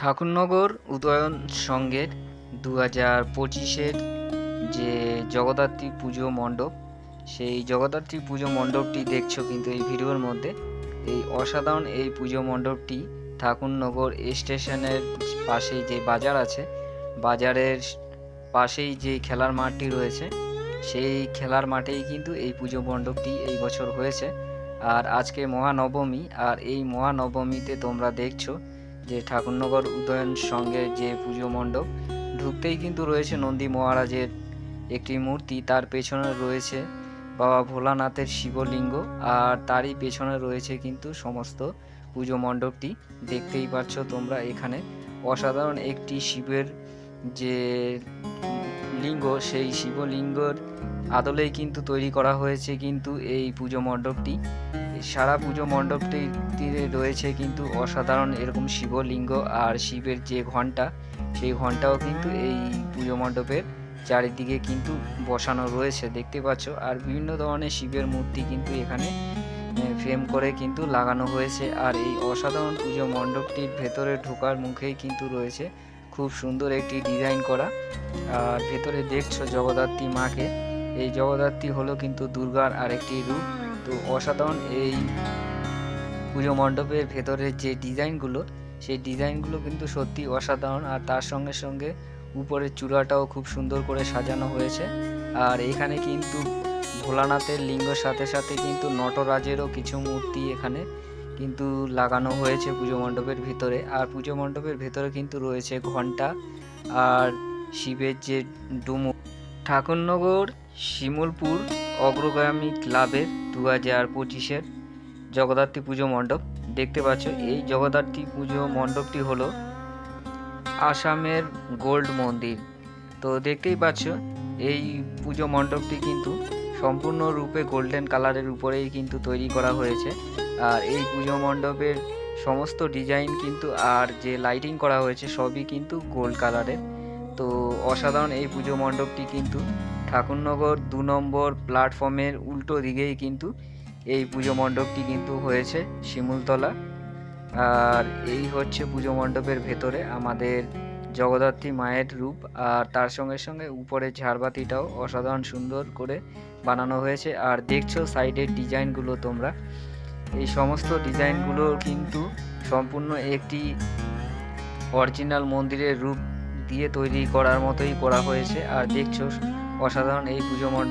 ঠাকুরনগর উদয়ন সংঘের দু হাজার পঁচিশের যে জগদ্ধাত্রী পুজো মণ্ডপ, সেই জগদ্ধাত্রী পুজো মণ্ডপটি দেখছ কিন্তু এই ভিডিওর মধ্যে। এই অসাধারণ এই পুজো মণ্ডপটি ঠাকুরনগর স্টেশনের পাশেই যে বাজার আছে, বাজারের পাশেই যে খেলার মাঠটি রয়েছে, সেই খেলার মাঠেই কিন্তু এই পুজো মণ্ডপটি এই বছর হয়েছে। আর আজকে মহানবমী, আর এই মহানবমীতে তোমরা দেখছ যে ঠাকুরনগর উদয়ন সঙ্গে যে পুজো মণ্ডপ, ঢুকতেই কিন্তু রয়েছে নন্দী মহারাজের একটি মূর্তি। তার পেছনে রয়েছে বাবা ভোলানাথের শিবলিঙ্গ আর তারই পেছনে রয়েছে কিন্তু সমস্ত পুজো মণ্ডপটি। দেখতেই পাচ্ছ তোমরা এখানে। অসাধারণ একটি শিবের যে লিঙ্গ সেই শিবলিঙ্গর আদলেই কিন্তু তৈরি করা হয়েছে কিন্তু এই পুজো মণ্ডপটি। সারা পুজো মণ্ডপটিতে রয়েছে কিন্তু অসাধারণ এরকম শিবলিঙ্গ আর শিবের যে ঘণ্টা সেই ঘন্টাও কিন্তু এই পুজো মণ্ডপের চারিদিকে কিন্তু বসানো রয়েছে, দেখতে পাচ্ছ। আর বিভিন্ন ধরনের শিবের মূর্তি কিন্তু এখানে ফ্রেম করে কিন্তু লাগানো হয়েছে। আর এই অসাধারণ পুজো মণ্ডপটির ভেতরে ঢোকার মুখেই কিন্তু রয়েছে খুব সুন্দর একটি ডিজাইন করা। আর ভেতরে দেখছ জগদ্ধাত্রী মাকে। এই জগদ্ধাত্রী হলো কিন্তু দুর্গার আরেকটি রূপ। তো অসাধারণ এই পুজো মণ্ডপের ভেতরের যে ডিজাইনগুলো সেই ডিজাইনগুলো কিন্তু সত্যি অসাধারণ। আর তার সঙ্গে সঙ্গে উপরের চূড়াটাও খুব সুন্দর করে সাজানো হয়েছে। আর এখানে কিন্তু ভোলানাথের লিঙ্গর সাথে সাথে কিন্তু নটরাজেরও কিছু মূর্তি এখানে কিন্তু লাগানো হয়েছে পুজো মণ্ডপের ভিতরে। আর পুজো মণ্ডপের ভেতরে কিন্তু রয়েছে ঘণ্টা আর শিবের যে ডুমুর। ঠাকুরনগর শিমুলপুর অগ্রগামী ক্লাবের দু হাজার পঁচিশের জগদ্ধাত্রী পুজো মণ্ডপ। দেখতে পাচ্ছ, এই জগদ্ধাত্রী পুজো মণ্ডপটি হলো আসামের গোল্ড মন্দির। তো দেখতেই পাচ্ছ, এই পুজো মণ্ডপটি কিন্তু সম্পূর্ণরূপে গোল্ডেন কালারের উপরেই কিন্তু তৈরি করা হয়েছে। আর এই পুজো মণ্ডপের সমস্ত ডিজাইন কিন্তু আর যে লাইটিং করা হয়েছে সবই কিন্তু গোল্ড কালারের তো অসাধারণ এই পুজো মণ্ডপটি কিন্তু ঠাকুরনগর দু নম্বর প্ল্যাটফর্মের উল্টো দিকেই কিন্তু এই পুজো মণ্ডপটি কিন্তু হয়েছে শিমুলতলা। আর এই হচ্ছে পুজো মণ্ডপের ভেতরে আমাদের জগদ্ধাত্রী মায়ের রূপ আর তার সঙ্গে সঙ্গে উপরের ঝাড়বাতিটাও অসাধারণ সুন্দর করে বানানো হয়েছে। আর দেখছ সাইডের ডিজাইনগুলো তোমরা। এই সমস্ত ডিজাইনগুলো কিন্তু সম্পূর্ণ একটি অরিজিনাল মন্দিরের রূপ দিয়ে তৈরি করার মতোই করা হয়েছে। আর দেখছ, অসাধারণ এই পুজো মণ্ডপ।